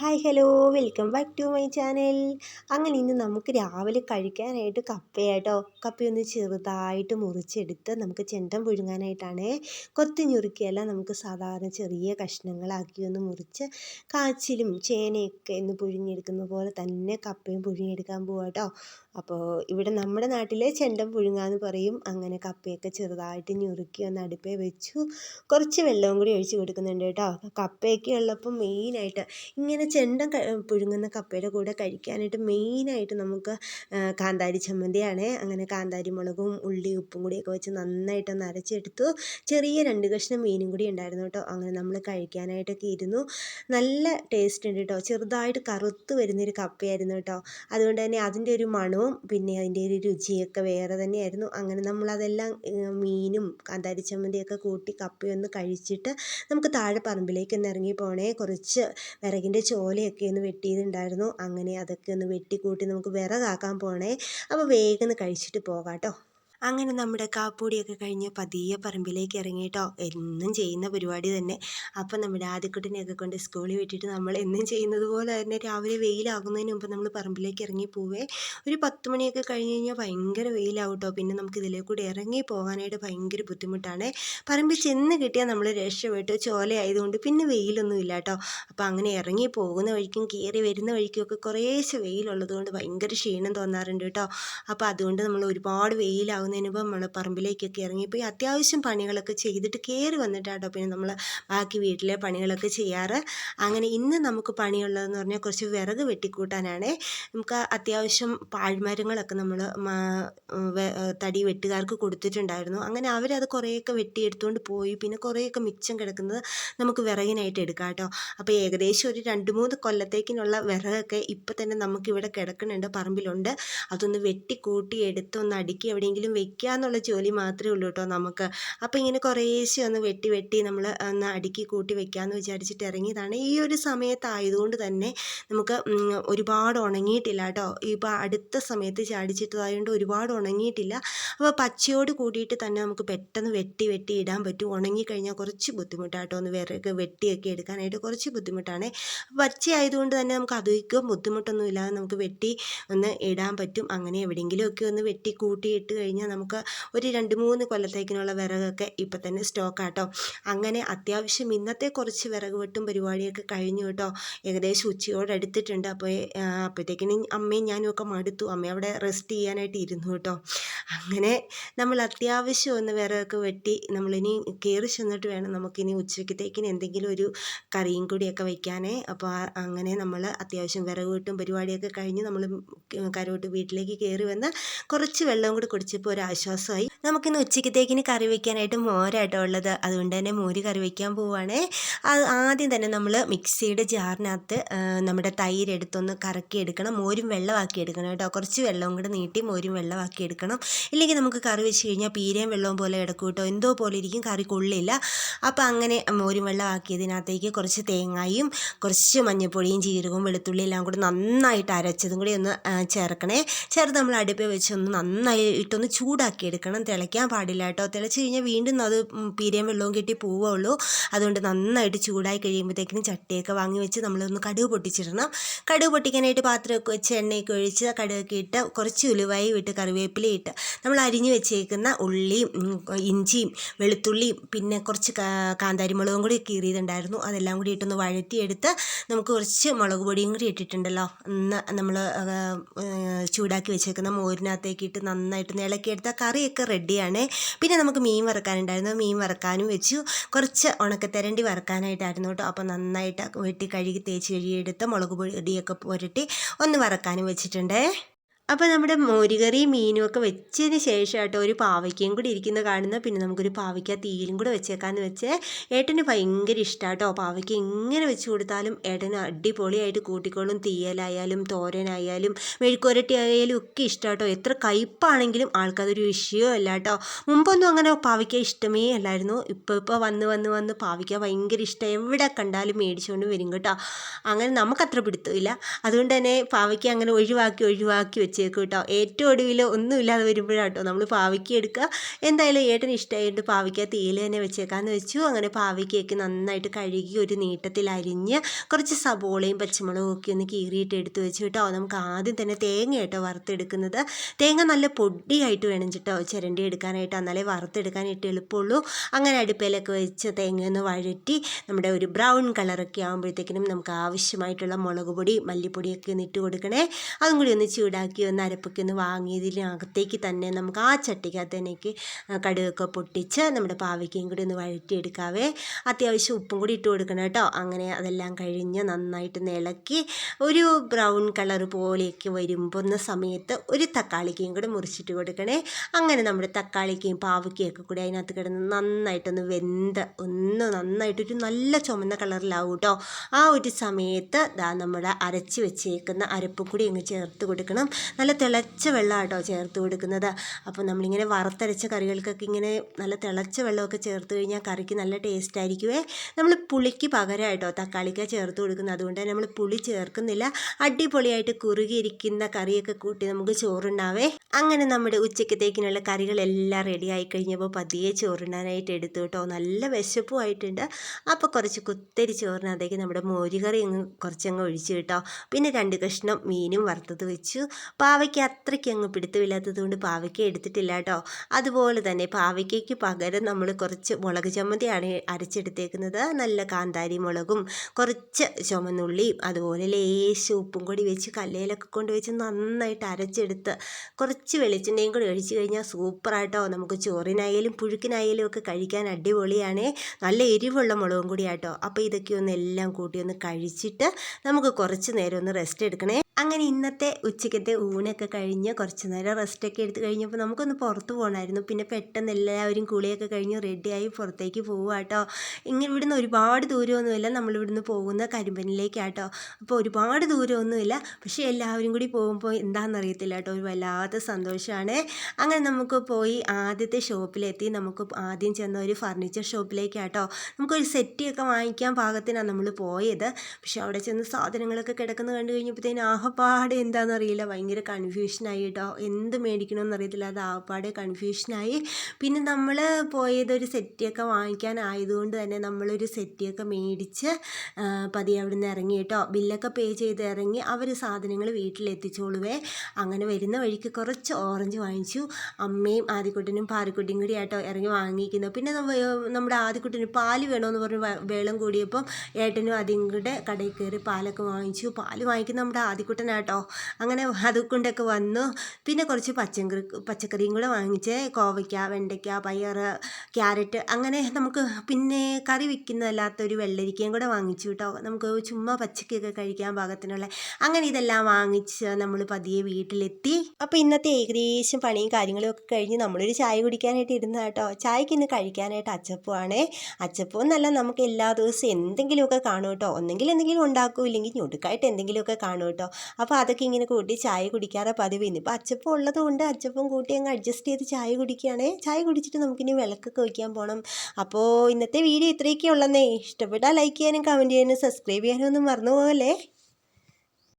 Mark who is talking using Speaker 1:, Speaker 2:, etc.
Speaker 1: Hi hello welcome back to my channel അങ്ങനെ ഇന്ന് നമുക്ക് രാവിലെ കഴിക്കാനായിട്ട് കപ്പയാട്ടോ കപ്പയൊന്ന് ചെറുതായിട്ട് മുറിച്ചെടുത്ത് നമുക്ക് ചെണ്ടം പുഴുങ്ങാനായിട്ടാണ്. കൊത്തി ഞുറുക്കിയല്ല നമുക്ക് സാധാരണ ചെറിയ കഷ്ണങ്ങളാക്കി ഒന്ന് മുറിച്ച് കാച്ചിലും ചേനയൊക്കെ ഒന്ന് പുഴുങ്ങിയെടുക്കുന്ന പോലെ തന്നെ കപ്പയും പുഴുങ്ങിയെടുക്കാൻ പോവാട്ടോ. അപ്പോൾ ഇവിടെ നമ്മുടെ നാട്ടിലെ ചെണ്ടം പുഴുങ്ങാന്ന് പറയും. അങ്ങനെ കപ്പയൊക്കെ ചെറുതായിട്ട് ഞുറുക്കി ഒന്ന് അടുപ്പേ വെച്ചു. കുറച്ച് വെള്ളവും കൂടി ഒഴിച്ച് കൊടുക്കുന്നുണ്ട് കേട്ടോ. കപ്പയൊക്കെ ഉള്ളപ്പോൾ മെയിനായിട്ട് ഇങ്ങനെ ചെണ്ടം പുഴുങ്ങുന്ന കപ്പയുടെ കൂടെ കഴിക്കാനായിട്ട് മെയിനായിട്ട് നമുക്ക് കാന്താരി ചമ്മന്തിയാണ്. അങ്ങനെ കാന്താരി മുളകും ഉള്ളി ഉപ്പും കൂടിയൊക്കെ വെച്ച് നന്നായിട്ടൊന്ന് അരച്ചെടുത്തു. ചെറിയ രണ്ട് കഷ്ണം മീനും കൂടി ഉണ്ടായിരുന്നു കേട്ടോ. അങ്ങനെ നമ്മൾ കഴിക്കാനായിട്ടൊക്കെ ഇരുന്നു. നല്ല ടേസ്റ്റ് ഉണ്ട് കേട്ടോ. ചെറുതായിട്ട് കറുത്ത് വരുന്നൊരു കപ്പയായിരുന്നു കേട്ടോ. അതുകൊണ്ട് തന്നെ അതിന്റെ ഒരു മണവും പിന്നെ അതിന്റെ ഒരു രുചിയൊക്കെ വേറെ തന്നെയായിരുന്നു. അങ്ങനെ നമ്മളതെല്ലാം മീനും കാന്താരി ചമ്മന്തിയൊക്കെ കൂട്ടി കപ്പയൊന്ന് കഴിച്ചിട്ട് നമുക്ക് താഴെ പറമ്പിലേക്ക് ഒന്ന് ഇറങ്ങി പോണേ. കുറച്ച് വിറകിന്റെ ചോലയൊക്കെ ഒന്ന് വെട്ടിയതുണ്ടായിരുന്നു അങ്ങനെ അതൊക്കെ ഒന്ന് വെട്ടിക്കൂട്ടി നമുക്ക് വിറകാക്കാൻ പോകണേ അപ്പോൾ വേഗം കഴിച്ചിട്ട് പോകാം കേട്ടോ. അങ്ങനെ നമ്മുടെ കാപ്പൂടിയൊക്കെ കഴിഞ്ഞ് പതിയെ പറമ്പിലേക്ക് ഇറങ്ങിയിട്ടോ എന്നും ചെയ്യുന്ന പരിപാടി തന്നെ. അപ്പം നമ്മുടെ ആദ്യക്കുട്ടിനെയൊക്കെ കൊണ്ട് സ്കൂളിൽ വിട്ടിട്ട് നമ്മൾ എന്നും ചെയ്യുന്നത് പോലെ തന്നെ രാവിലെ വെയിലാകുന്നതിന് മുമ്പ് നമ്മൾ പറമ്പിലേക്ക് ഇറങ്ങി പോവേ. ഒരു പത്ത് മണിയൊക്കെ കഴിഞ്ഞ് കഴിഞ്ഞാൽ ഭയങ്കര വെയിലാവും പിന്നെ നമുക്ക് ഇതിലേ ഇറങ്ങി പോകാനായിട്ട് ഭയങ്കര ബുദ്ധിമുട്ടാണ്. പറമ്പിൽ ചെന്ന് കിട്ടിയാൽ നമ്മൾ രക്ഷപ്പെട്ടു. ചോലയായതുകൊണ്ട് പിന്നെ വെയിലൊന്നും ഇല്ല കേട്ടോ അപ്പോൾ അങ്ങനെ ഇറങ്ങി പോകുന്ന വഴിക്കും കയറി വരുന്ന വഴിക്കും ഒക്കെ കുറേശ്ശെ വെയിലുള്ളത് കൊണ്ട് ഭയങ്കര ക്ഷീണം തോന്നാറുണ്ട് കേട്ടോ. അപ്പോൾ അതുകൊണ്ട് നമ്മൾ ഒരുപാട് വെയിലാകുന്ന ആകുന്നതിന് മുമ്പ് നമ്മൾ പറമ്പിലേക്കൊക്കെ ഇറങ്ങിപ്പോയി അത്യാവശ്യം പണികളൊക്കെ ചെയ്തിട്ട് കയറി വന്നിട്ടാട്ടോ പിന്നെ നമ്മൾ ബാക്കി വീട്ടിലെ പണികളൊക്കെ ചെയ്യാറ്. അങ്ങനെ ഇന്ന് നമുക്ക് പണിയുള്ളതെന്ന് പറഞ്ഞാൽ കുറച്ച് വിറക് വെട്ടിക്കൂട്ടാനാണേ. നമുക്ക് അത്യാവശ്യം പാഴ്മരങ്ങളൊക്കെ നമ്മൾ തടി വെട്ടുകാർക്ക് കൊടുത്തിട്ടുണ്ടായിരുന്നു. അങ്ങനെ അവരത് കുറേയൊക്കെ വെട്ടിയെടുത്തുകൊണ്ട് പോയി. പിന്നെ കുറേയൊക്കെ മിച്ചം കിടക്കുന്നത് നമുക്ക് വിറകിനായിട്ട് എടുക്കാം കേട്ടോ അപ്പോൾ ഏകദേശം ഒരു രണ്ട് മൂന്ന് കൊല്ലത്തേക്കിനുള്ള വിറകൊക്കെ ഇപ്പം തന്നെ നമുക്കിവിടെ കിടക്കുന്നുണ്ട് പറമ്പിലുണ്ട്. അതൊന്ന് വെട്ടിക്കൂട്ടി എടുത്ത് ഒന്ന് അടുക്കി എവിടെയെങ്കിലും വെക്കുക എന്നുള്ള ജോലി മാത്രമേ ഉള്ളൂ കേട്ടോ നമുക്ക്. അപ്പോൾ ഇങ്ങനെ കുറേശ്ശെ ഒന്ന് വെട്ടി വെട്ടി നമ്മൾ ഒന്ന് അടുക്കി കൂട്ടി വെക്കാമെന്ന് വിചാരിച്ചിട്ട് ഇറങ്ങിയതാണ്. ഈ ഒരു സമയത്തായതുകൊണ്ട് തന്നെ നമുക്ക് ഒരുപാട് ഉണങ്ങിയിട്ടില്ല കേട്ടോ. ഇപ്പോൾ അടുത്ത സമയത്ത് ചാടിച്ചിട്ടതായതുകൊണ്ട് ഒരുപാട് ഉണങ്ങിയിട്ടില്ല. അപ്പോൾ പച്ചയോട് കൂടിയിട്ട് തന്നെ നമുക്ക് പെട്ടെന്ന് വെട്ടി വെട്ടി ഇടാൻ പറ്റും. ഉണങ്ങിക്കഴിഞ്ഞാൽ കുറച്ച് ബുദ്ധിമുട്ടാട്ടോ ഒന്ന് വിറക് വെട്ടിയൊക്കെ എടുക്കാനായിട്ട് കുറച്ച് ബുദ്ധിമുട്ടാണ്. പച്ച ആയതുകൊണ്ട് തന്നെ നമുക്ക് അധികം ബുദ്ധിമുട്ടൊന്നും ഇല്ലാതെ നമുക്ക് വെട്ടി ഒന്ന് ഇടാൻ പറ്റും. അങ്ങനെ എവിടെയെങ്കിലുമൊക്കെ ഒന്ന് വെട്ടി കൂട്ടിയിട്ട് കഴിഞ്ഞാൽ നമുക്ക് ഒരു രണ്ട് മൂന്ന് കൊല്ലത്തേക്കിനുള്ള വിറകൊക്കെ ഇപ്പം തന്നെ സ്റ്റോക്കാട്ടോ. അങ്ങനെ അത്യാവശ്യം ഇന്നത്തെ കുറച്ച് വിറക് വെട്ടും പരിപാടിയൊക്കെ കഴിഞ്ഞു കേട്ടോ. ഏകദേശം ഉച്ചയോട് അടുത്തിട്ടുണ്ട് അപ്പോൾ അപ്പോഴത്തേക്കിനും അമ്മയും ഞാനും ഒക്കെ മടുത്തു. അമ്മ അവിടെ റെസ്റ്റ് ചെയ്യാനായിട്ട് ഇരുന്നു കേട്ടോ. അങ്ങനെ നമ്മൾ അത്യാവശ്യം ഒന്ന് വിറകൊക്കെ വെട്ടി നമ്മളിനി കയറി ചെന്നിട്ട് വേണം നമുക്കിനി ഉച്ചയ്ക്കത്തേക്കിന് എന്തെങ്കിലും ഒരു കറിയും കൂടിയൊക്കെ വയ്ക്കാനേ അപ്പോൾ അങ്ങനെ നമ്മൾ അത്യാവശ്യം വിറക് വെട്ടും പരിപാടിയൊക്കെ കഴിഞ്ഞ് നമ്മൾ കരോട്ട് വീട്ടിലേക്ക് കയറി വന്ന് കുറച്ച് വെള്ളം കൂടി കുടിച്ചപ്പോൾ ഒരു ആശ്വാസമായി നമുക്കിന്ന് ഉച്ചയ്ക്കത്തേക്കിന് കറി വയ്ക്കാനായിട്ട് മോരാട്ടോ ഉള്ളത്. അതുകൊണ്ട് തന്നെ മോര് കറി വയ്ക്കാൻ പോവുകയാണേ അത് ആദ്യം തന്നെ നമ്മൾ മിക്സിയുടെ ജാറിനകത്ത് നമ്മുടെ തൈര് എടുത്തൊന്ന് കറക്കി എടുക്കണം. മോരും വെള്ളമാക്കി എടുക്കണം കേട്ടോ. കുറച്ച് വെള്ളവും കൂടെ നീട്ടി മോരും വെള്ളമാക്കി എടുക്കണം. ഇല്ലെങ്കിൽ നമുക്ക് കറി വെച്ച് കഴിഞ്ഞാൽ പീരയും വെള്ളവും പോലെ കിടക്കും കേട്ടോ. എന്തോ പോലെ ഇരിക്കും. കറി കൊള്ളില്ല. അപ്പോൾ അങ്ങനെ മോരും വെള്ളമാക്കിയതിനകത്തേക്ക് കുറച്ച് തേങ്ങായും കുറച്ച് മഞ്ഞൾപ്പൊടിയും ജീരകവും വെളുത്തുള്ളി എല്ലാം കൂടി നന്നായിട്ട് അരച്ചതും കൂടി ഒന്ന് ചേർക്കണേ. ചേർത്ത് നമ്മൾ അടുപ്പിൽ വെച്ച് ഒന്ന് നന്നായിട്ടൊന്ന് ചൂടാക്കി എടുക്കണം. തിളയ്ക്കാൻ പാടില്ല കേട്ടോ. തിളച്ച് കഴിഞ്ഞാൽ വീണ്ടും അത് പീരയും വെള്ളവും കെട്ടി പോവുള്ളൂ അതുകൊണ്ട് നന്നായിട്ട് ചൂടായി കഴിയുമ്പോഴത്തേക്കിനും ചട്ടിയൊക്കെ വാങ്ങി വെച്ച് നമ്മളൊന്ന് കടുക് പൊട്ടിച്ചിടണം. കടുക് പൊട്ടിക്കാനായിട്ട് പാത്രമൊക്കെ വെച്ച് എണ്ണയൊക്കെ ഒഴിച്ച് കടുകൊക്കെ ഇട്ട് കുറച്ച് ഉലുവായി വിട്ട് കറിവേപ്പില ഇട്ട് നമ്മൾ അരിഞ്ഞ് വെച്ചേക്കുന്ന ഉള്ളിയും ഇഞ്ചിയും വെളുത്തുള്ളിയും പിന്നെ കുറച്ച് കാന്താരിമുളകും കൂടി കീറിയതുണ്ടായിരുന്നു. അതെല്ലാം കൂടി ഇട്ടൊന്ന് വഴറ്റിയെടുത്ത് നമുക്ക് കുറച്ച് മുളക് പൊടിയും കൂടി ഇട്ടിട്ടുണ്ടല്ലോ. നമ്മൾ ചൂടാക്കി വെച്ചേക്കുന്ന മോരിനകത്തേക്ക് ഇട്ട് നന്നായിട്ട് ഇളക്കിയെടുത്താൽ കറിയൊക്കെ റെഡിയാണ് പിന്നെ നമുക്ക് മീൻ വറക്കാനുണ്ടായിരുന്നു. മീൻ വറക്കാനും വെച്ചു. കുറച്ച് ഉണക്കത്തരണ്ടി വറക്കാനായിട്ടായിരുന്നു കേട്ടോ. അപ്പോൾ നന്നായിട്ട് വെട്ടി കഴുകി തേച്ച് കഴുകിയെടുത്ത് മുളക് പൊടിയൊക്കെ പുരട്ടി ഒന്ന് വറക്കാനും വെച്ചിട്ടുണ്ട്. അപ്പോൾ നമ്മുടെ മോരുകറി മീനും ഒക്കെ വെച്ചതിന് ശേഷം കേട്ടോ ഒരു പാവയ്ക്കയും കൂടി ഇരിക്കുന്ന കാണുന്ന പിന്നെ നമുക്കൊരു പാവയ്ക്ക തീയിലും കൂടെ വെച്ചേക്കാന്ന് വെച്ച്. ഏട്ടന് ഭയങ്കര ഇഷ്ടമാണ് കേട്ടോ പാവയ്ക്ക ഇങ്ങനെ വെച്ച് കൊടുത്താലും ഏട്ടന് അടിപൊളിയായിട്ട് കൂട്ടിക്കോളും. തീയലായാലും തോരനായാലും മെഴുക്കുരട്ടി ആയാലും ഒക്കെ ഇഷ്ടമാണ് കേട്ടോ എത്ര കയ്പാണെങ്കിലും ആൾക്കതൊരു വിഷയമല്ല കേട്ടോ മുമ്പൊന്നും അങ്ങനെ പാവയ്ക്ക ഇഷ്ടമേ അല്ലായിരുന്നു. ഇപ്പോൾ ഇപ്പോൾ വന്ന് വന്ന് വന്ന് പാവയ്ക്ക ഭയങ്കര ഇഷ്ടം. എവിടെ കണ്ടാലും മേടിച്ചുകൊണ്ട് വരും കേട്ടോ. അങ്ങനെ നമുക്കത്ര പിടുത്തമില്ല. അതുകൊണ്ട് തന്നെ പാവയ്ക്ക അങ്ങനെ ഒഴിവാക്കി ഒഴിവാക്കി വെച്ച് വെച്ചേക്കും കേട്ടോ. ഏറ്റവും ഒടുവിൽ ഒന്നുമില്ലാതെ വരുമ്പോഴാട്ടോ നമ്മൾ പാവയ്ക്ക് എടുക്കുക. എന്തായാലും ഏട്ടന് ഇഷ്ടമായിട്ട് പാവയ്ക്ക തേയില തന്നെ വെച്ചേക്കാന്ന് വെച്ചു. അങ്ങനെ പാവയ്ക്കയൊക്കെ നന്നായിട്ട് കഴുകി ഒരു നീട്ടത്തിൽ അരിഞ്ഞ് കുറച്ച് സബോളയും പച്ചമുളകും ഒക്കെ ഒന്ന് കീറിയിട്ട് എടുത്ത് വെച്ച് കേട്ടോ. നമുക്ക് ആദ്യം തന്നെ തേങ്ങ കേട്ടോ വറുത്തെടുക്കുന്നത്. തേങ്ങ നല്ല പൊടിയായിട്ട് വേണം കേട്ടോ ചിരണ്ടി എടുക്കാനായിട്ട്. എന്നാലേ വറുത്തെടുക്കാനായിട്ട് എളുപ്പമുള്ളൂ. അങ്ങനെ അടുപ്പിലൊക്കെ വെച്ച് തേങ്ങ ഒന്ന് വഴറ്റി നമ്മുടെ ഒരു ബ്രൗൺ കളറൊക്കെ ആകുമ്പോഴത്തേക്കിനും നമുക്ക് ആവശ്യമായിട്ടുള്ള മുളക് പൊടി മല്ലിപ്പൊടിയൊക്കെ ഒന്ന് ഇട്ട് കൊടുക്കണേ. അതും കൂടി ഒന്ന് ചൂടാക്കി ഒന്ന് വാങ്ങിയതിനകത്തേക്ക് തന്നെ നമുക്ക് ആ ചട്ടിക്കകത്ത് തന്നേക്ക് കടുകൊക്കെ പൊട്ടിച്ച് നമ്മുടെ പാവയ്ക്കയും കൂടി ഒന്ന് വഴറ്റിയെടുക്കാവേ. അത്യാവശ്യം ഉപ്പും കൂടി ഇട്ട് കൊടുക്കണം കേട്ടോ. അങ്ങനെ അതെല്ലാം കഴിഞ്ഞ് നന്നായിട്ട് ഇളക്കി ഒരു ബ്രൗൺ കളർ പോലെയൊക്കെ വരുമ്പോൾ സമയത്ത് ഒരു തക്കാളിക്കയും കൂടി മുറിച്ചിട്ട് കൊടുക്കണേ. അങ്ങനെ നമ്മുടെ തക്കാളിക്കയും പാവയ്ക്കയൊക്കെ കൂടി അതിനകത്ത് കിടന്ന് നന്നായിട്ടൊന്ന് വെന്ത് ഒന്ന് നന്നായിട്ടൊരു നല്ല ചുമന്ന കളറിലാവും കേട്ടോ. ആ ഒരു സമയത്ത് ദാ നമ്മൾ അരച്ച് വെച്ചേക്കുന്ന അരപ്പ് കൂടി അങ്ങ് ചേർത്ത് കൊടുക്കണം. നല്ല തിളച്ച വെള്ളം കേട്ടോ ചേർത്ത് കൊടുക്കുന്നത്. അപ്പോൾ നമ്മളിങ്ങനെ വറുത്തരച്ച കറികൾക്കൊക്കെ ഇങ്ങനെ നല്ല തിളച്ച വെള്ളമൊക്കെ ചേർത്ത് കഴിഞ്ഞാൽ കറിക്ക് നല്ല ടേസ്റ്റ് ആയിരിക്കുമേ നമ്മൾ പുളിക്ക് പകരമായിട്ടോ തക്കാളിക്ക ചേർത്ത് കൊടുക്കുന്നത്. അതുകൊണ്ട് തന്നെ നമ്മൾ പുളി ചേർക്കുന്നില്ല. അടിപൊളിയായിട്ട് കുറുകിയിരിക്കുന്ന കറിയൊക്കെ കൂട്ടി നമുക്ക് ചോറുണ്ടാവേ. അങ്ങനെ നമ്മുടെ ഉച്ചക്കത്തേക്കിനുള്ള കറികളെല്ലാം റെഡി ആയി കഴിഞ്ഞപ്പോൾ പതിയെ ചോറുണ്ണാനായിട്ട് എടുത്തു കേട്ടോ. നല്ല വിശപ്പുമായിട്ടുണ്ട്. അപ്പോൾ കുറച്ച് കുത്തരി ചോറിനകത്തേക്ക് നമ്മുടെ മോരുകറി അങ്ങ് കുറച്ചങ്ങ് ഒഴിച്ചു കേട്ടോ. പിന്നെ രണ്ട് കഷ്ണം മീനും വറുത്തത് വെച്ചു. പാവയ്ക്ക് അത്രയ്ക്ക് അങ്ങ് പിടുത്തമില്ലാത്തത് കൊണ്ട് പാവയ്ക്ക എടുത്തിട്ടില്ല കേട്ടോ. അതുപോലെ തന്നെ പാവയ്ക്കയ്ക്ക് പകരം നമ്മൾ കുറച്ച് മുളക് ചമ്മന്തിയാണ് അരച്ചെടുത്തേക്കുന്നത്. നല്ല കാന്താരി മുളകും കുറച്ച് ചുമന്നുള്ളിയും അതുപോലെ ലേശം ഉപ്പും കൂടി വെച്ച് കല്ലേലൊക്കെ കൊണ്ട് വെച്ച് നന്നായിട്ട് അരച്ചെടുത്ത് കുറച്ച് വെളിച്ചെണ്ണയും കൂടി ഒഴിച്ച് കഴിഞ്ഞാൽ സൂപ്പറായിട്ടോ നമുക്ക് ചോറിനായാലും പുഴുക്കിനായാലും ഒക്കെ കഴിക്കാൻ അടിപൊളിയാണ്. നല്ല എരിവുള്ള മുളകും കൂടി ആട്ടോ. അപ്പോൾ ഇതൊക്കെ ഒന്ന് എല്ലാം കൂട്ടി ഒന്ന് കഴിച്ചിട്ട് നമുക്ക് കുറച്ച് നേരം ഒന്ന് റെസ്റ്റ് എടുക്കണേ. അങ്ങനെ ഇന്നത്തെ ഉച്ചക്കത്തെ ഊണൊക്കെ കഴിഞ്ഞ് കുറച്ച് നേരം റെസ്റ്റൊക്കെ എടുത്ത് കഴിഞ്ഞപ്പോൾ നമുക്കൊന്ന് പുറത്ത് പോകണമായിരുന്നു പിന്നെ പെട്ടെന്ന് എല്ലാവരും കുളിയൊക്കെ കഴിഞ്ഞ് റെഡിയായി പുറത്തേക്ക് പോവുക കേട്ടോ ഇങ്ങനെ ഇവിടുന്ന് ഒരുപാട് ദൂരമൊന്നുമില്ല. നമ്മളിവിടുന്ന് പോകുന്ന കരിമ്പനിലേക്കാട്ടോ. അപ്പോൾ ഒരുപാട് ദൂരമൊന്നുമില്ല. പക്ഷേ എല്ലാവരും കൂടി പോകുമ്പോൾ എന്താണെന്നറിയത്തില്ല കേട്ടോ ഒരു വല്ലാത്ത സന്തോഷമാണ് അങ്ങനെ നമുക്ക് പോയി ആദ്യത്തെ ഷോപ്പിലെത്തി. നമുക്ക് ആദ്യം ചെന്ന ഒരു ഫർണിച്ചർ ഷോപ്പിലേക്കാട്ടോ നമുക്കൊരു സെറ്റിയൊക്കെ വാങ്ങിക്കാൻ പാകത്തിനാണ് നമ്മൾ പോയത്. പക്ഷേ അവിടെ ചെന്ന് സാധനങ്ങളൊക്കെ കിടക്കുന്നത് കണ്ടു കഴിഞ്ഞപ്പോഴത്തേനും ആഹപ്പാടെ എന്താണെന്ന് അറിയില്ല ഭയങ്കര കൺഫ്യൂഷനായി കേട്ടോ എന്ത് മേടിക്കണമെന്ന് അറിയത്തില്ല അത് ആകപ്പാടെ കൺഫ്യൂഷനായി പിന്നെ നമ്മൾ പോയത് ഒരു സെറ്റിയൊക്കെ വാങ്ങിക്കാനായതുകൊണ്ട് തന്നെ നമ്മളൊരു സെറ്റിയൊക്കെ മേടിച്ച് പതിയെ അവിടെ നിന്ന് ഇറങ്ങി കേട്ടോ ബില്ലൊക്കെ പേ ചെയ്ത് ഇറങ്ങി അവർ സാധനങ്ങൾ വീട്ടിലെത്തിച്ചോളുവേ. അങ്ങനെ വരുന്ന വഴിക്ക് കുറച്ച് ഓറഞ്ച് വാങ്ങിച്ചു. അമ്മയും ആദ്യക്കുട്ടനും പാറിക്കുട്ടിയും കൂടി ആട്ടോ ഇറങ്ങി വാങ്ങിക്കുന്നു. പിന്നെ നമ്മുടെ ആദ്യക്കുട്ടന് പാൽ വേണമെന്ന് പറഞ്ഞ് വേളം കൂടിയപ്പം ഏട്ടനും അതിന്റെ കടയിൽ കയറി പാലൊക്കെ വാങ്ങിച്ചു. പാൽ വാങ്ങിക്കുന്ന നമ്മുടെ ആദ്യക്കുട്ടനാട്ടോ അങ്ങനെ അത് കൊണ്ടൊക്കെ വന്നു. പിന്നെ കുറച്ച് പച്ചക്കറി പച്ചക്കറിയും കൂടെ വാങ്ങിച്ച് കോവയ്ക്ക വെണ്ടയ്ക്ക പയർ ക്യാരറ്റ് അങ്ങനെ നമുക്ക് പിന്നെ കറി ഒരു വെള്ളരിക്കയും കൂടെ വാങ്ങിച്ചു കേട്ടോ. നമുക്ക് ചുമ്മാ പച്ചക്കൊക്കെ കഴിക്കാൻ പാകത്തിനുള്ള. അങ്ങനെ ഇതെല്ലാം വാങ്ങിച്ച് നമ്മൾ പതിയെ വീട്ടിലെത്തി. അപ്പോൾ ഇന്നത്തെ ഏകദേശം പണിയും കാര്യങ്ങളും ഒക്കെ കഴിഞ്ഞ് നമ്മളൊരു ചായ കുടിക്കാനായിട്ട് ഇരുന്ന കേട്ടോ. ചായക്ക് ഇന്ന് കഴിക്കാനായിട്ട് അച്ചപ്പമാണ് അച്ചപ്പം എന്നല്ല നമുക്ക് എല്ലാ ദിവസവും എന്തെങ്കിലുമൊക്കെ കാണും കേട്ടോ. ഒന്നെങ്കിൽ എന്തെങ്കിലും ഉണ്ടാക്കും ഇല്ലെങ്കിൽ ഞൊടുക്കായിട്ട് എന്തെങ്കിലുമൊക്കെ കാണും കേട്ടോ. അപ്പോൾ അതൊക്കെ ഇങ്ങനെ കൂട്ടി ചായ കുടിക്കാറ് പതിവ്. ഇന്നിപ്പോൾ അച്ചപ്പം ഉള്ളത് കൊണ്ട് അച്ചപ്പം കൂട്ടി അങ്ങ് അഡ്ജസ്റ്റ് ചെയ്ത് ചായ കുടിക്കുകയാണ്. ചായ കുടിച്ചിട്ട് നമുക്കിനി വിളക്കൊക്കെ വയ്ക്കാൻ പോകണം അപ്പോൾ ഇന്നത്തെ വീഡിയോ ഇത്രയൊക്കെ ഉള്ളന്നേ. ഇഷ്ടപ്പെട്ടാൽ ലൈക്ക് ചെയ്യാനും കമന്റ് ചെയ്യാനും സബ്സ്ക്രൈബ് ചെയ്യാനും ഒന്നും മറന്നു പോകല്ലേ